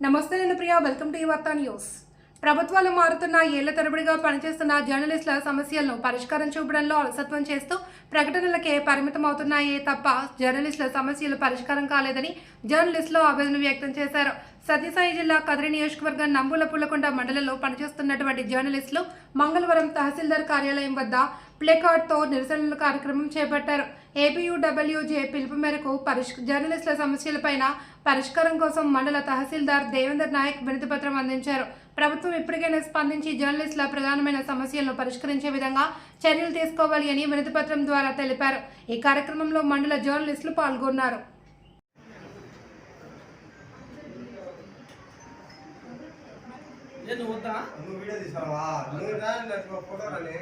నమస్తే నేను Priya welcome to Vaartha news ప్రభుత్వాలు మారుతున్న ఏళ్ళ తరబడిగా పనిచేస్తున్న జర్నలిస్టుల సమస్యలను పరిష్కారం చూపడంలో అలసత్వం చేస్తూ ప్రకటనలకే పరిమితం అవుతున్నాయే తప్ప జర్నలిస్టుల సమస్యలు పరిష్కారం కాలేదని జర్నలిస్టులు ఆవేదన వ్యక్తం చేశారు. సత్యసాయి జిల్లా కదిరి నియోజకవర్గం నంబుల పుల్లకొండ మండలంలో పనిచేస్తున్నటువంటి జర్నలిస్టులు మంగళవారం తహసీల్దార్ కార్యాలయం వద్ద ప్లేకార్డ్తో నిరసనల కార్యక్రమం చేపట్టారు. ఏపీయూడబ్ల్యూజే పిలుపు మేరకు పరిష్ జర్నలిస్టుల సమస్యలపైన పరిష్కారం కోసం మండల తహసీల్దార్ దేవేందర్ నాయక్ వినతిపత్రం అందించారు. ప్రభుత్వం ఇప్పటికైనా స్పందించి జర్నలిస్టుల ప్రధానమైన సమస్యలను పరిష్కరించే విధంగా చర్యలు తీసుకోవాలి అని వినతిపత్రం ద్వారా తెలిపారు. ఈ కార్యక్రమంలో మండల జర్నలిస్టులు పాల్గొన్నారు. నువ్వు వద్దా? నువ్వు వీడియో తీసావా నువ్వు రా నాకు ఫోటో రాని